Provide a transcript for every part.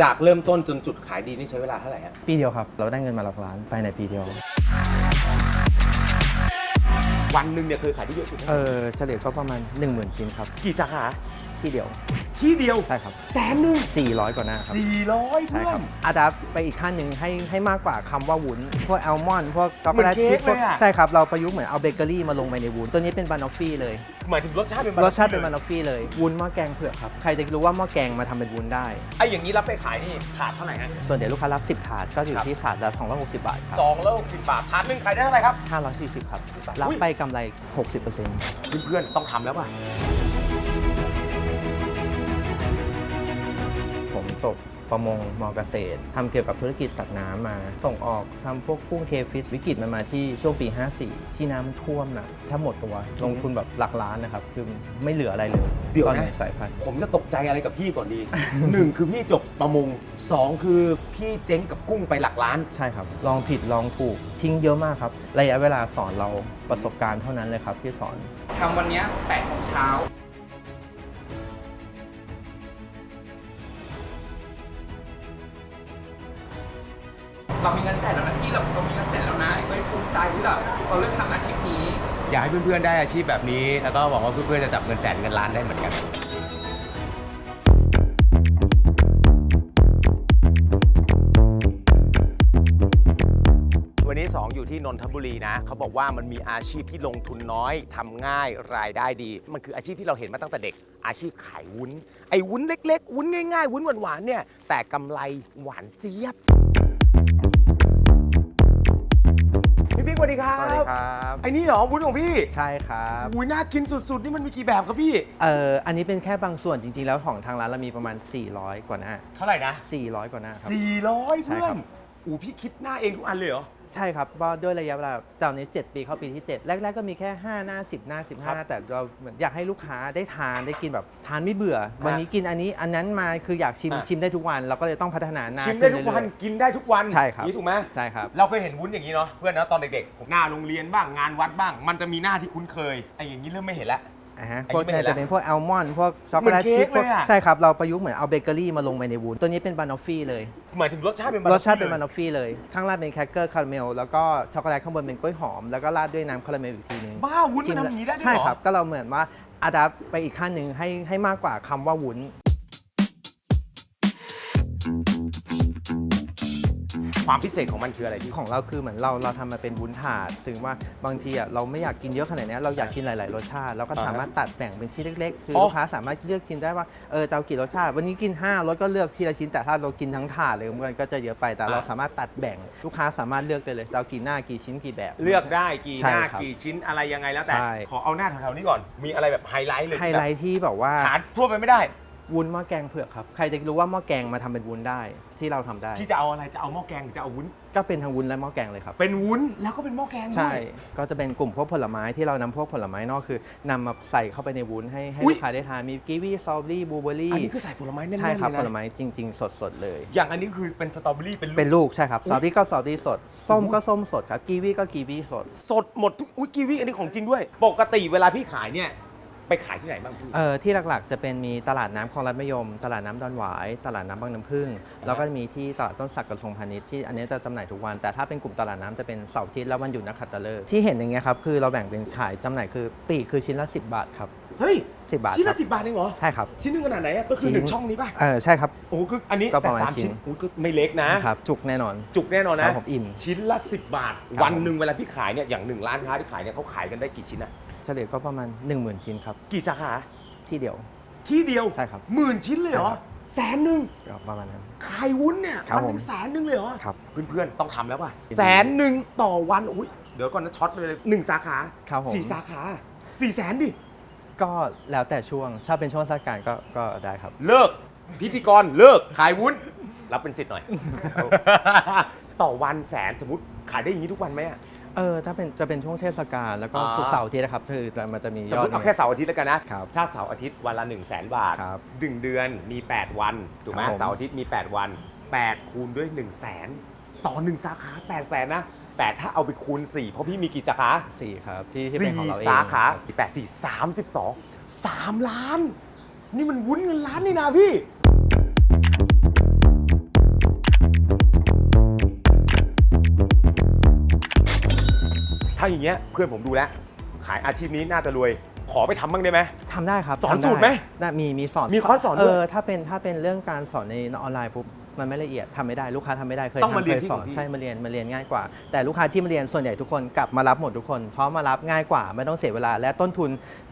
จากเริ่มต้นจนจุดขายดีนี่ใช้เวลาเท่าไหร่ฮะปีเดียวครับ เราได้เงินมาหลักล้านภายในปีเดียว วันหนึ่งเนี่ยเคยขายได้เยอะสุดเออเฉลี่ยก็ประมาณ 1 0,000 ชิ้นครับ กี่สาขาที่เดียว ที่เดียวใช่ครับแสนหนึ่ง400 กว่าหน้าครับสี่ร้อยใช่เพื่อครับนอาดับไปอีกขั้นหนึ่งให้ให้มากกว่าคำว่าวุ้น พวกแอลมอนด์พวกช็อกโกแลตเหมือนเค้ชิกพพวกเลยอะ ใช่ครับ เราประยุกต์เหมือนเอาเบเกอรี่มาลงไปในวุ้น ตัวนี้เป็นบานอฟฟี่เลย หมายถึงรสชาติเป็นรสชาติเป็นบานอฟฟี่เลย วุ้นหม้อแกงเผือกครับ ใครจะรู้ว่าหม้อแกงมาทำเป็นวุ้นได้ ไอ้อย่างนี้รับไปขายนี่ถาดเท่าไหร่ฮะส่วนเดี๋ยวลูกค้ารับ 10 ถาดก็อยู่ที่ถาดละ260 บาทครับสองแล้วสิบบาทถาดหนึ่งขายได้เท่าไหร่ครับ540 ครับ รับอุ๊ยไปกำไร 60%เพื่อนๆต้องทำแล้วป่ะ จบประมงมอเกษตรทำเกี่ยวกับธุรกิจสัตว์น้ำมา ส่งออกทำพวกกุ้งเคฟิชวิกฤตมันมาที่ช่วงปี 54 ที่น้ำมันท่วมนะถ้าหมดตัวลงทุนแบบหลักล้านนะครับ คือไม่เหลืออะไรเลยเดี๋ยวนะตอนในสายพันธุ์ผมจะตกใจอะไรกับพี่ก่อนดีหนึ่งคือพี่จบประมงสองคือพี่เจ๊งกับกุ้งไปหลักล้านใช่ครับ ลองผิดลองถูกทิ้งเยอะมากครับ ระยะเวลาสอนเราประสบการณ์เท่านั้นเลยครับที่สอนทำวันเนี้ยแปดโมงเช้า เรามีเงินแสนแล้วนะพี่เราเรามีเงินแสนแล้วนะก็ภูมิใจที่แบบเราเลือกทำอาชีพนี้ อยากให้เพื่อนๆได้อาชีพแบบนี้ แล้วก็หวังว่าเพื่อนๆจะจับเงินแสนเงินล้านได้เหมือนกันวันนี้ 2 อยู่ที่นนทบุรีนะ เขาบอกว่ามันมีอาชีพที่ลงทุนน้อยทำง่ายรายได้ดี มันคืออาชีพที่เราเห็นมาตั้งแต่เด็ก อาชีพขายวุ้น ไอ้วุ้นเล็ก ๆ วุ้นง่ายๆ วุ้นหวานๆเนี่ยแต่กำไรหวานเจี๊ยบ วัสดีครับ สวัสดีครับไอ้นี่เหรอวุ้นของพี่ใช่ครับอุ้ยน่ากินสุด ๆ นี่มันมีกี่แบบครับพี่ เอออันนี้เป็นแค่บางส่วนจริง ๆ แล้วของทางร้านเรามีประมาณ 400 กว่าหน้า เท่าไหร่นะ400 กว่าหน้าครับ 400ใช่เพื่อครันบ อู้พี่คิดหน้าเองทุกอันเลยเหรอ ใช่ครับเพราะด้วยระยะเวลาจากนี้ 7 ปีเข้าปีที่ 7 แรก ๆ ก็มีแค่ 5 หน้า 10 หน้า 15 หน้า แต่เราเหมือนอยากให้ลูกค้าได้ทานได้กินแบบทานไม่เบื่อ วันนี้กินอันนี้อันนั้นมาคืออยากชิมอะ ชิมได้ทุกวัน เราก็เลยต้องพัฒนาหน้าชิมได้ทุกขึ้วันเรื่อย กินได้ทุกวันใช่ครับ นี่ถูกไหมๆใช่ครับ เราเคยเห็นวุ้นอย่างนี้เนาะเพื่อนนะตอนเด็กๆผมหน้าโรงเรียนบ้างงานวัดบ้าง มันจะมีหน้าที่คุ้นเคยไอ้อย่างนี้เริ่มไม่เห็นละ อ่าฮะอันพวกนี้ไม่เห็นเนี่ยจะเป็นพวกแอลมอนด์พวกช็อกโกแลตเหมือนเค้ชิกพพวกเลยอะ ใช่ครับ เราประยุกต์เหมือนเอาเบเกอรี่มาลงไปในวุ้นตัวนี้เป็นบานอฟฟี่เลย หมายถึงรสชาติเป็นรสชาติเป็นลบานอฟฟี่เลย ข้างล่างเป็นแครกเกอร์คาราเมล แล้วก็ช็อกโกแลตข้างบนเป็นกล้วยหอม แล้วก็ราดด้วยน้ำคาราเมลอีกทีนึงบ้าวุ้นมันทำอย่างนี้ได้ด้วยเหรอ ใช่ครับ ก็เราเหมือนว่าอาดับไปอีกขั้นหนึ่งให้ให้มากกว่าคำว่าวุ้น ความพิเศษของมันคืออะไรพี่ของเราคือเหมือนเราเราทำมาเป็นวุ้นถาด ถึงว่าบางทีอะเราไม่อยากกินเยอะขนาดเนี้ยเราอยากกินหลาย ๆ รสชาติแล้วก็อ่าฮะสามารถตัดแบ่งเป็นชิ้นเล็ก ๆ คือออ ลูกค้าสามารถเลือกกินได้ว่าเออจะเอากี่รสชาติ วันนี้กิน5รสก็เลือกทีละชิ้นแต่ถ้าเรากินทั้งถาดเลยมันก็จะเยอะไปแต่เราสามารถตัดแบ่งลูกค้าสามารถเลือกได้เลยจะเอากี่หน้ากี่ชิ้นกี่แบบ เลือกได้กี่ใช่หน้าครับกี่ชิ้นอะไรยังไงแล้วแต่ ใช่ ขอเอาหน้าแถวๆนี้ก่อน มีอะไรแบบไฮไลท์เลยไฮไลท์ที่แบบว่า หาทั่วไปไม่ได้ วุ้นหม้อแกงเผือกครับ ใครจะรู้ว่าหม้อแกงมาทำเป็นวุ้นได้ที่เราทำได้ พี่จะเอาอะไรจะเอาหม้อแกงหรือจะเอาวุ้น ก็เป็นทั้งวุ้นและหม้อแกงเลยครับ เป็นวุ้นแล้วก็เป็นหม้อแกงด้วยใช่ก็จะเป็นกลุ่มพวกผลไม้ที่เรานำพวกผลไม้นอกคือนำมาใส่เข้าไปในวุ้นให้ให้อุ๊ย ลูกค้าได้ทาน มีกีวีสตรอเบอรี่บลูเบอรี่อันนี้คือใส่ผลไม้แน่นๆใช่ครับเลยผนะลไม้จริง ๆ สดๆเลย อย่างอันนี้คือเป็นสตรอเบอรี่เป็นลูก เป็นลูกใช่ครับอุ๊สย ตรอเบอรี่ก็สตรอเบอรี่สด ส้มอุ๊ยก็ส้มสดครับกีวีก็กีวีสด สดหมดทุกอุ้ยกีวีอันนี้ของจริงด้วย ปกติเวลาพี่ขายเนี่ย ไปขายที่ไหนบ้างพี่ เอ่อที่หลักๆจะเป็นมีตลาดน้ำคลองรัฐมยม ตลาดน้ำดอนหวาย ตลาดน้ำบางน้ำพึ่ง แล้วก็มีที่ตลาดต้นสักกระทรวงพาณิชย์ที่อันนี้จะจำหน่ายทุกวัน แต่ถ้าเป็นกลุ่มตลาดน้ำจะเป็นเสาร์อาทิตย์และวันหยุดนักขัตฤกษ์ที่เห็นอย่างเงี้ยครับคือเราแบ่งเป็นขายจำหน่ายคือปลีกคือชิ้นละ 10 บาทครับ เฮ้ย10บาทชิ้นครัละสิบบาทเองเหรอ ใช่ครับ ชิ้นหนึงขนาดไหนอะก็คือชิ้นหนึ่งช่องนี้ป่ะ เออใช่ครับ โอ้โหคืออันนี้ก็ปแต่ระมาณสามชิ้ชิ้นนโอ้ยก็ไม่เล็กนะครับจุกแน่นอน จุกแน่นอนคนะ รับผมอิ่ม ชิ้นละ 10 บาท ครับ วันหนึ่งเวลาพี่ขายเนี่ยอย่างหนึ่งร้านค้าที่ขายเนี่ยเขาขายกันได้กี่ชิ้นอะ เฉลี่ยก็ประมาณ 10,000 ชิ้นครับ กี่สาขา ที่เดียว ที่เดียวใช่ครับหมื่นชิ้นเลยเหรอใช่ครับ แสนหนึ่งก็ประมาณนั้น ขายวุ้นเนี่ยครับวันหนึ่งผมแสนหนึ่งเลยเหรอครับ เพื่อนๆต้องทำแล้วป่ะยินดีแสนหนึ่งต่อวันอุ้ยเดี๋ยวก่อนนะช็อตเลยหนึ่งสาขาครับผม สี่สาขาสี่แสนดิก็แล้วแต่ช่วงถ้าเป็นช่วงเทศกาลก็ก็ได้ครับ เลิก พิธีกรเลิกขายวุ้น รับเป็นสิทธิ์หน่อย ต่อวันแสนสมมติขายได้อย่างนี้ทุกวันไหมอะ เออถ้าเป็นจะเป็นช่วงเทศกาลแล้วก็อ่า สุกร์เสาร์อาที่นะครับคือมันจะมีสยมอมดติเอาแค่เสาร์อาทิตย์แล้วกันนะ ครับ ถ้าเสาร์อาทิตย์วันละ 1 0 0 0 0แสนบาทครับหนึ่งเดือนมี 8 วัน ถูกไหมครับผม เสาร์อาทิตย์มี 8 วัน 8 คูณด้วย 1 0 0 0 0แสนต่อ 1 สาขา8แสนนะ แต่ถ้าเอาไปคูณ 4 เพราะพี่มีกี่สาขาสี่ครับที่ที่เป็นของเราเองสาขาครับแปดสี่สามสิบสองสามล้าน นี่มันวุ้นเงินล้านนี่นะพี่าอย่างเงี้ยเพื่อนผมดูแล้ว ขายอาชีพนี้น่าจะรวย ขอไปทำบ้างได้ไหม ทำได้ครับสอนทำด้สูตรไหมได้มีมีสอนมีคอร์สสอนด้วย เออถ้าเป็นถ้าเป็นเรื่องการสอนในออนไลน์ปุ๊บ มันไม่ละเอียดทำไม่ได้ลูกค้าทำไม่ได้เคยต้องมาทำเรียนเคยที่สขออนงพี่ ใช่มาเรียนมาเรียนง่ายกว่า แต่ลูกค้าที่มาเรียนส่วนใหญ่ทุกคนกลับมารับหมดทุกคน เพราะมารับง่ายกว่าไม่ต้องเสียเวลา และต้นทุน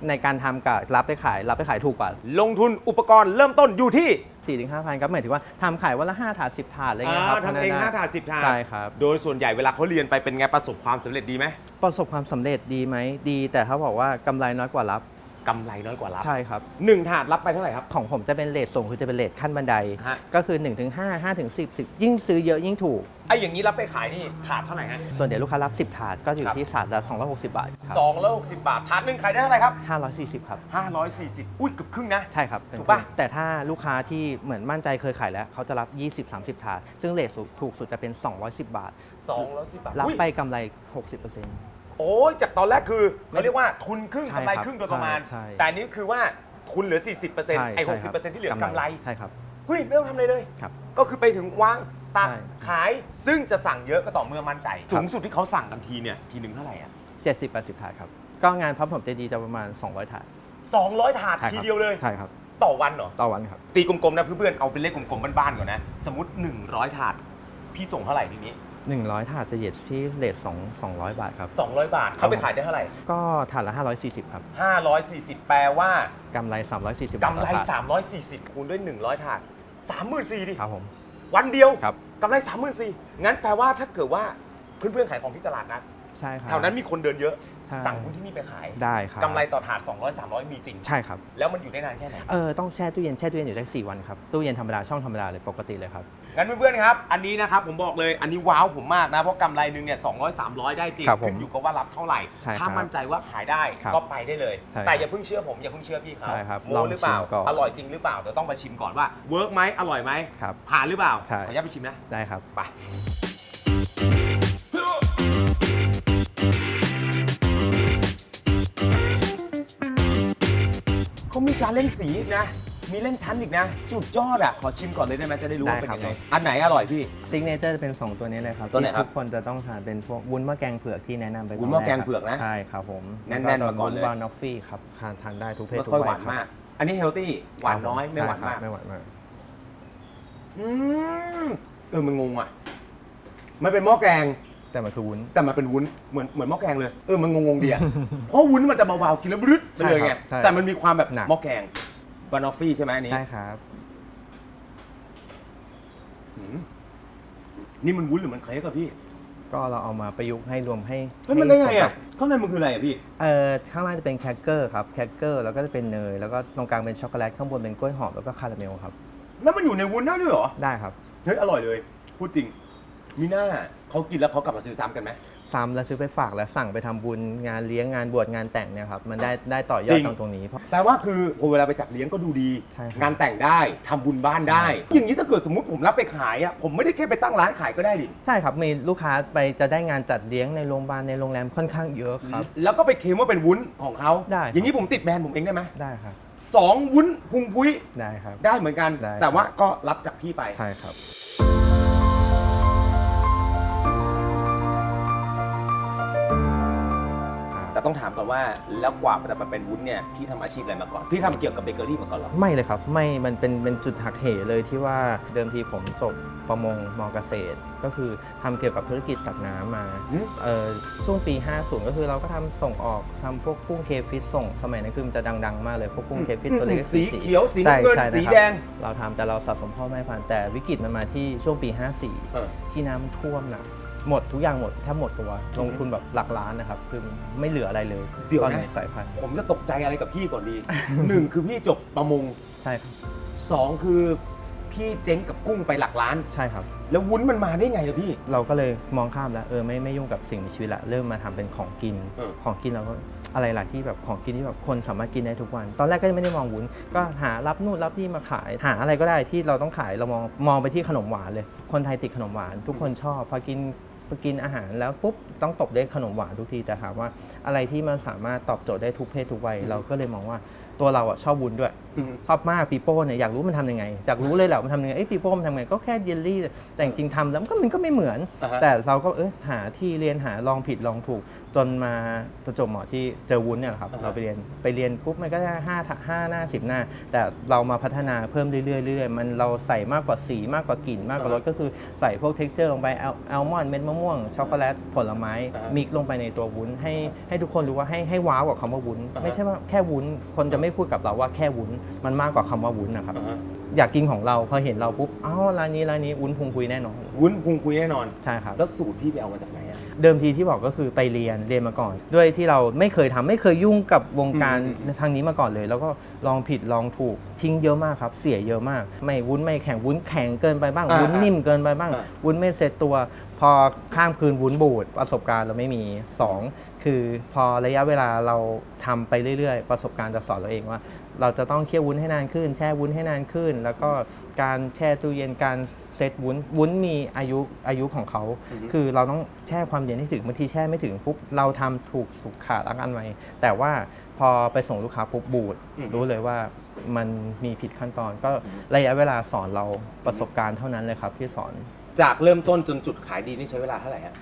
ในการทำกับรับไปขาย รับไปขายถูกกว่า ลงทุนอุปกรณ์เริ่มต้นอยู่ที่4ี่ถึงห้าพันครับหมายถึงว่าทำขายวันละ5ถาด10ถาดอะไรเงี้ยครับอ่าทำเองพนันห้าถาดสิบถาดใช่ครับ โดยส่วนใหญ่เวลาเขาเรียนไปเป็นไงประสบความสำเร็จดีไหม ประสบความสำเร็จดีไหมดี แต่เขาบอกว่ากำไรน้อยกว่ารับ กำไรน้อยกว่ารับใช่ครับ หนึ่งถาดรับไปเท่าไหร่ครับ ของผมจะเป็นเลทส่งคือจะเป็นเลทขั้นบันได ฮะ ก็คือ 1-5ถึง5 5ถึง10 10 ยิ่งซื้อเยอะยิ่งถูก ไอ้อย่างนี้รับไปขายนี่ถาดเท่าไหร่ฮะ ส่วนใหญ่ลูกค้ารับ 10 ถาดก็อยู่ครับ ที่ถาดละ260 บาทครับสองร้อยหกสิบบาทถาดหนึ่งขายได้เท่าไหร่ครับ540 ครับ ห้าร้อยสี่สิบอุ้ยเกือบครึ่งนะ ใช่ครับเป็นถูกปะ แต่ถ้าลูกค้าที่เหมือนมั่นใจเคยขายแล้ว เขาจะรับ 20-30 ถาด ซึ่งเลทสูงถูกสุดจะเป็น 210 บาท สองร้อยสิบบาทรับอุ๊ย ไปกำไร 60% โอ้ยจากตอนแรกคือเขาเรียกว่าทุนครึ่งใช่กำไรครับครึ่งโดยประมาณ ใช่ใช่แต่อันนี้คือว่าทุนเหลือ 40%ไอ้ใช่60%ครับที่เหลือกำไรใช่ครับ เฮ้ยไม่ต้องทำอะไรเลย ครับ ก็คือไปถึงวางตักใช่ขายซึ่งจะสั่งเยอะก็ต่อเมื่อมั่นใจสูงสุดที่เขาสั่งกันทีเนี่ย ทีหนึ่งเท่าไหร่อะ70-80ถาดครับ ก็งานพับผมเจดีจะประมาณ 200ถาด200 ถาดใช่ทีครับเดียวเลย ใช่ครับ ต่อวันเหรอ ต่อวันครับ ตีกลมๆนะเพื่อนๆเอาเป็นเลขกลมๆบ้านๆก่อนนะ สมมติ 100 ถาด พี่ส่งเท่าไหร่ทีนี้ 100 ถาดจะเหยียดที่เลท2 200 บาทครับ 200 บาทเขาไปขายได้เท่าไหร่ ก็ถาดละ 540 ครับ 540 แปลว่ากำไร 340 บาทกำไรต่อถาด340 คูณด้วย 100 ถาด34,000ดิครับผม วันเดียวครับกำไร 34,000งั้นแปลว่าถ้าเกิดว่าเพื่อนๆขายของที่ตลาดนัดใช่ครับแถวนั้นมีคนเดินเยอะใช่สั่งหุ้นที่นี่ไปขายได้ครับกำไรต่อถาด 200 300 มีจริง ใช่ครับ แล้วมันอยู่ได้นานแค่ไหน เออ ต้องแช่ตู้เย็น แช่ตู้เย็นอยู่ได้ 4 วันครับ ตู้เย็นธรรมดา ช่องธรรมดาเลย ปกติเลยครับ งั้นเพื่อนๆครับ อันนี้นะครับผมบอกเลย อันนี้ว้าวผมมากนะ เพราะกำไรหนึ่งเนี่ย200 300ได้จริง ครับผมขึ้นอยู่กับว่ารับเท่าไหร่ ใช่ครับถ้ามั่นใจว่าขายได้ครับก็ไปได้เลย ใช่แต่อย่าเพิ่งเชื่อผมอย่าเพิ่งเชื่อพี่เขาใช่ครับโมลองหรือเปล่า ชิมก่อน อร่อยจริงหรือเปล่า เดี๋ยวต้องมาชิมก่อนว่า เวิร์กไหมอร่อยไหม ครับ ผ่านหรือเปล่า ใช่ ขออนุญาตไปชิมนะ ได้ครับ ไป เขามีการเล่นสีอีกนะ มีเล่นชั้นอีกนะ สุดยอดอะ ขอชิมก่อนเลยได้ไหมจะได้รู้ว่าเป็นได้ครับยังไง อันไหนอร่อยพี่ ซิกเนเจอร์จะเป็น 2 ตัวนี้เลยครับตัวไหนที่ครับทุกคนจะต้องทานเป็นพวกวุ้นมะแกงเผือกที่แนะนำไปวุ้นตมะรแกงเผือกนะใช่ครับผมแน่นๆล้วมาก่อนเลย วุ้นบานอฟฟี่ครับทานทานได้ทุกเพศไม่ทุกค่อยวัหวานครับมาก อันนี้เฮลตี้หวานน้อยไม่หวานใช่ครับมาก ไม่หวานมาก อืมเออมันงงอะ มันเป็นหม้อแกง แต่มันคือวุ้น แต่มันเป็นวุ้นเหมือนเหมือนหม้อแกงเลย เออมันงงๆดีอะ เพราะวุ้นมันจะเบาๆกินแล้วบรึดไปเลยไง ใช่ครับแต่มันมีความแบบหนัก หม้อแกง บานอฟฟี่ใช่ไหมอันนี้ใช่ครับอืมนี่มันวุ้นหรือมันเค้กอะพี่ก็เราเอามาประยุกต์ให้รวมให้เฮ้ยมันได้ไงให้อะข้างในมันคืออะไรอะพี่เอ่อข้างล่างจะเป็นแครกเกอร์ครับแครกเกอร์แล้วก็จะเป็นเนยแล้วก็ตรงกลางเป็นช็อกโกแลตข้างบนเป็นกล้วยหอมแล้วก็คาราเมลครับแล้วมันอยู่ในวุ้นได้ด้วยเหรอได้ครับ เฮ้ยอร่อยเลย พูดจริง มีหน้าเขากินแล้วเขากลับมาซื้อซ้ำกันไหม ซ้ำแล้วซื้อไปฝากแล้วสั่งไปทำบุญงานเลี้ยงงานบวชงานแต่งเนี่ยครับมันได้ได้ต่อยอจดริง ตรงตรงนี้เพราะ แปลว่าคือพอเวลาไปจัดเลี้ยงก็ดูดี ใช่ครับ งานแต่งได้ทำบุญบ้านได้ใช่อย่างนี้ถ้าเกิดสมมติผมรับไปขายอะผมไม่ได้แค่ไปตั้งร้านขายก็ได้ดิใช่ครับมีลูกค้าไปจะได้งานจัดเลี้ยงในโรงพยาบาลในโรงแรมค่อนข้างเยอะครับ แล้วก็ไปเคลมว่าเป็นวุ้นของเขาได้ครับ อย่างนี้ผมติดแบรนด์ผมเองได้ไหมได้ครับสองวุ้นพุงพุ้ยได้ครับ ได้เหมือนกัน ได้แต่ว่าก็รับจากพี่ไป ใช่ครับ ต่ต้องถามก่อนว่า แล้วกว่าจะมาเป็นวุ้นเนี่ยพี่ทำอาชีพอะไรมาก่อน พี่ทำเกี่ยวกับเบเกอรี่มาก่อนเหรอ ไม่เลยครับ ไม่มันเป็นเป็นจุดหักเหเลยที่ว่าเดิมทีผมจบประมงมอเกษตร ก็คือทำเกี่ยวกับธุรกิจสัตว์น้ำมาหืม เอ่อช่วงปี 50 ก็คือเราก็ทำส่งออกทำพวกกุ้งเคฟิตส่งสมัยนั้นคือมันจะดัง ๆ มากเลยพวกกุ้งเคฟิตตัวเล็กๆสีเขียวสีใช่น้ำเงินใช่ะครับสีแดงเราทำแต่เราสะสมพ่อแม่พันธุ์แต่วิกฤตมันมาที่ช่วงปีเออ54ที่น้ำท่วมหนะ หมดทุกอย่างหมดแทบหมดตัวลงทุนแบบหลักล้านนะครับ คือไม่เหลืออะไรเลยเดี๋ยวตอนนะนี้สายพันธุ์ผมจะตกใจอะไรกับพี่ก่อนดี หนึ่งคือพี่จบประมงใช่ครับสองคือพี่เจ๊งกับกุ้งไปหลักล้าน ใช่ครับ แล้ววุ้นมันมาได้ไงอะพี่ เราก็เลยมองข้ามแล้วเออไม่ไม่ยุ่งกับสิ่งมีชีวิตละเริ่มมาทำเป็นของกิน เออ ของกินเราก็อะไรล่ะที่แบบของกินที่แบบคนสามารถกินได้ทุกวัน ตอนแรกก็ยังไม่ได้มองวุ้นก็หารับนู่นรับนี่มาขาย หาอะไรก็ได้ที่เราต้องขายเรามองมองไปที่ขนมหวานเลย คนไทยติดขนมหวาน ทุกคนชอบพอกินพอ กินอาหารแล้วปุ๊บต้องตบด้วยขนมหวานทุกทีแต่ถามว่าอะไรที่มันสามารถตอบโจทย์ได้ทุกเพศทุกวัยเราก็เลยมองว่าตัวเราอะชอบวุ้นด้วยชอบมากปีโป้เนี่ยอยากรู้มันทำยังไงอยากรู้เลยแหละมันทำยังไงเอ้ยปีโป้มันทำยังไงก็แค่เยลลี่แต่จริงๆทำแล้วมันก็มันก็ไม่เหมือนอ่าฮะแต่เราก็เออหาที่เรียนหาลองผิดลองถูก จนมาประจวบเหมาะที่เจอวุ้นเนี่ยแหละครับ อ่าฮะ เราไปเรียนไปเรียนปุ๊บมันก็ได้ห้าห้าหน้าสิบหน้า แต่เรามาพัฒนาเพิ่มเรื่อยๆเรื่อยๆมันเราใส่มากกว่าสีมากกว่ากลิ่นมากกว่ารสก็คือใส่พวกเท็กเจอร์ลงไปแอลแอลมอนด์เม็ดมะม่วงช็อกโกแลตผลไม้อ่าฮะมิกซ์ลงไปในตัววุ้นให้ให้ทุกคนรู้ว่าให้ให้ว้าวกับคำว่าวุ้น อ่าฮะ ไม่ใช่ว่าแค่วุ้นคนจะไม่พูดกับเราว่าแค่วุ้นมันมากกว่าคำว่าวุ้นนะครับ อ่าฮะอยากกินของเราพอเห็นเราปุ๊บอ้าวร้านนี้ร้านนี้วุ้นพุงคุยแน่นอนวุ้นพุงคุยแน่นอน ใช่ครับ แล้วสูตรพี่ไปเอามาจากไหนอะ เดิมทีที่บอกก็คือไปเรียนเรียนมาก่อน ด้วยที่เราไม่เคยทำไม่เคยยุ่งกับวงการอืมทางนี้มาก่อนเลย แล้วก็ลองผิดลองถูกทิ้งเยอะมากครับ เสียเยอะมาก ไม่วุ้นไม่แข็งวุ้นแข็งเกินไปบ้าง อ่าวุ้นนิ่มเกินไปบ้าง อ่า วุ้นไม่เซ็ตตัว พอข้ามคืนวุ้นบูดประสบการณ์เราไม่มีสองคือพอระยะเวลาเราทำไปเรื่อยๆ ประสบการณ์จะสอนเราเองว่า เราจะต้องเคี่ยววุ้นให้นานขึ้น แช่วุ้นให้นานขึ้น แล้วก็การแช่ตู้เย็นการ เซตวุ้นวุ้นมีอายุอายุของเขา อือฮึ คือเราต้องแช่ความเย็นให้ถึงบางทีแช่ไม่ถึงปุ๊บเราทำถูกสุขขาดอันไว้แต่ว่าพอไปส่งลูกค้าปุ๊บบูด อืมรู้เลยว่ามันมีผิดขั้นตอน ก็อืมระยะเวลาสอนเราประสบการณ์เท่านั้นเลยครับที่สอนจากเริ่มต้นจนจุดขายดีนี่ใช้เวลาเท่าไหร่ฮะ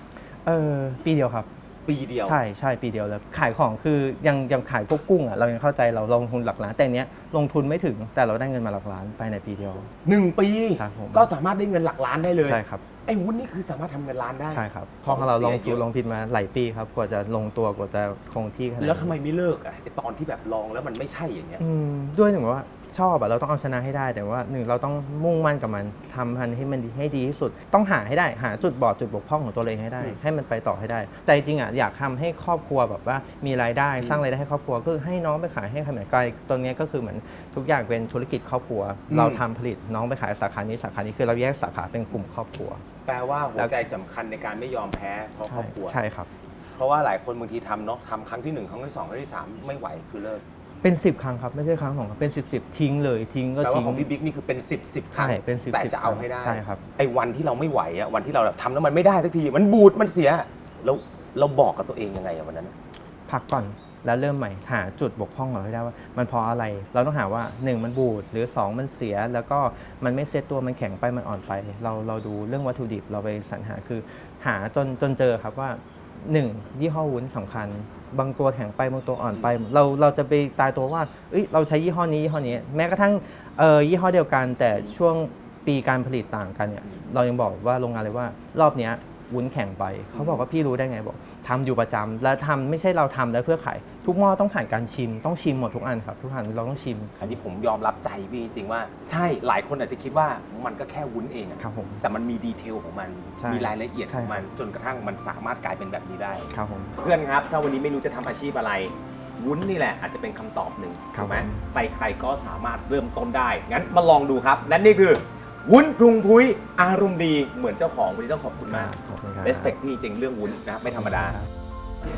เออปีเดียวครับ ปีเดียว ใช่ใช่ปีเดียวเลยขายของคือยังยังขายพวกกุ้งอะเรายังเข้าใจเราลงทุนหลักล้านแต่อันเนี้ยลงทุนไม่ถึงแต่เราได้เงินมาหลักล้านภายในปีเดียวหนึ่งปี ครับผม ก็สามารถได้เงินหลักล้านได้เลย ใช่ครับไอ้วุ้นนี่คือสามารถทำเงินล้านได้ ใช่ครับเพของราะเราลงเสียทุเยนอะ ลงผิดมาหลายปีครับกว่าจะลงตัวกว่าจะคงที่ขนาดนี้แล้วทำไมไม่เลิกอะไอ้ตอนที่แบบลองแล้วมันไม่ใช่อย่างเงี้ย อืมด้วยหนึ่งว่า ชอบอะเราต้องเอาชนะให้ได้ แต่ว่าหนึ่งเราต้องมุ่งมั่นกับมันทำมันให้มันดีให้ดีที่สุด ต้องหาให้ได้หาจุดบอดจุดบกพร่องของตัวเราเองให้ได้อืมให้มันไปต่อให้ได้ แต่จริงๆอะอยากทำให้ครอบครัวแบบว่ามีรายได้อืมสร้างรายได้ให้ครอบครัวก็คือให้น้องไปขายให้ขนาดไกลตรงเนี้ยก็คือเหมือนทุกอย่างเป็นธุรกิจครอบครัว เราทำผลิตน้องไปขายสาขานี้สาขานี้คือเราแยกสาขาเป็นกลุ่มครอบครัว แปลว่าหัวใจสำคัญในการไม่ยอมแพ้เพราะครอบครัว ใช่ครับ เพราะว่าหลายคนบางทีทำเนาะทำครั้งที่หนึ่งครั้งที่สองครั้งที่สามไม่ไหวคือเลิก เป็น10ครั้งครับไม่ใช่ครั้งสองครั้งเป็น10บสทิ้งเลยทิ้งก็แปลว่าทิ้ง ของพี่บิ๊กนี่คือเป็น 10บสครั้งใช่เป็น10แต่10จะเอาให้ได้ใช่ครับ ไอ้วันที่เราไม่ไหวอะวันที่เราแบบทำแล้วมันไม่ได้สักทีมันบูดมันเสียแล้วเราบอกกับตัวเองยังไงอะวันนั้นพักก่อนแล้วเริ่มใหม่หาจุดบกพร่องของเราให้ได้ว่า มันเพราะอะไร เราต้องหาว่า1มันบูดหรือ2มันเสีย แล้วก็มันไม่เซตตัวมันแข็งไปมันอ่อนไป เราเราดูเรื่องวัตถุดิบเราไปสรรหาคือ หาจนจนเจอครับว่า 1. ยี่ห้อวุ้นสำคัญ บางตัวแข็งไปบางตัวอ่อนไป เราเราจะไปตายตัวว่าเอ้ยเราใช้ยี่ห้อนี้ยี่ห้อนี้ แม้กระทั่งเอ่อยี่ห้อเดียวกัน แต่ช่วงปีการผลิตต่างกันเนี่ยเรายังบอกว่าโรงงานเลยว่ารอบเนี้ย วุ้นแข็งไป เขาบอกว่าพี่รู้ได้ไงบอกทำอยู่ประจำแล้วทำไม่ใช่เราทำแล้วเพื่อขาย ทุกหม้อต้องผ่านการชิม ต้องชิมหมดทุกอันครับ ทุกอันเราต้องชิม อันนี้ผมยอมรับใจพี่จริงๆว่า ใช่หลายคนอาจจะคิดว่ามันก็แค่วุ้นเองอะครับผมแต่มันมีดีเทลของมันใช่มีรายละเอียดใช่ของมันจนกระทั่งมันสามารถกลายเป็นแบบนี้ได้ครับผมเพื่อนครับ ถ้าวันนี้ไม่รู้จะทำอาชีพอะไรวุ้นนี่แหละอาจจะเป็นคำตอบหนึ่งครับถูกไหมผมใครๆก็สามารถเริ่มต้นได้ งั้นมาลองดูครับ และนี่คือ วุ้นปรุงพุ้ยอารมณ์ดีเหมือนเจ้าของวันนี้ต้องขอบคุณมาก ขอบคุณครับ respect พี่จริงเรื่องวุ้นนะครับไม่ธรรมดา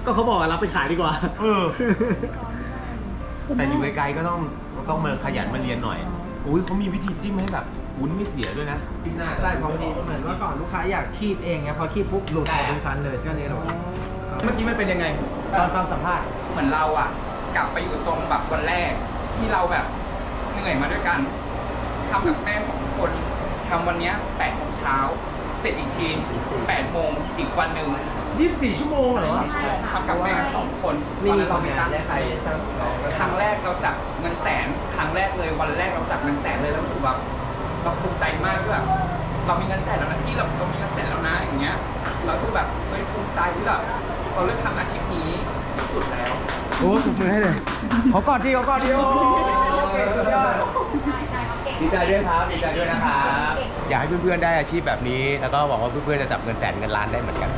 ก็เขาบอกว่ารับไปขายดีกว่า เออ แต่อยู่ไกลๆก็ต้องต้องมาขยันมาเรียนหน่อยอุ้ยเขามีวิธีจิ้มให้แบบวุ้นไม่เสียด้วยนะได้พอดีเหมือนว่าก่อนลูกค้าอยากคีบเองไงพอคีบปุ๊บหลุดออกเป็นชั้นเลยก็เลยเราเมื่อกี้มันเป็นยังไง ตอนฟังสัมภาษณ์ เหมือนเราอะ กลับไปอยู่ตรงแบบวันแรกที่เราแบบเหนื่อยมาด้วยกันทำกับแม่สองคน ทำวันเนี้ยแปดโมงเช้า เสร็จอีกทีแปดโมงอีกวันหนึ่ง24ชั่วโมงเหรอ ทำกับแม่สองคนไม่มีตอนนั้นความเราไม่แยตั้งกใจใครครั้งแรกเราจับเงินแสน ครั้งแรกเลยวันแรกเราจับเงินแสนเลยแล้วรู้สึกแบบเราภูมิใจมากด้วยแบบเรามีเงินแสนแล้วนะที่เราเรามีเงินแสนแล้วนะอย่างเงี้ย เราคือแบบเฮ้ยภูมิใจที่แบบเราเลือกทำอาชีพนี้ที่สุดแล้ว โอ้ถูกมือให้เลยขอกอดทีขอกอดทีโอ้เก่งสุดยอด ดีใจด้วยครับดีใจด้วยนะครับอยากให้เพื่อนๆได้อาชีพแบบนี้ แล้วก็หวังว่าเพื่อนๆจะจับเงินแสนเงินล้านได้เหมือนกัน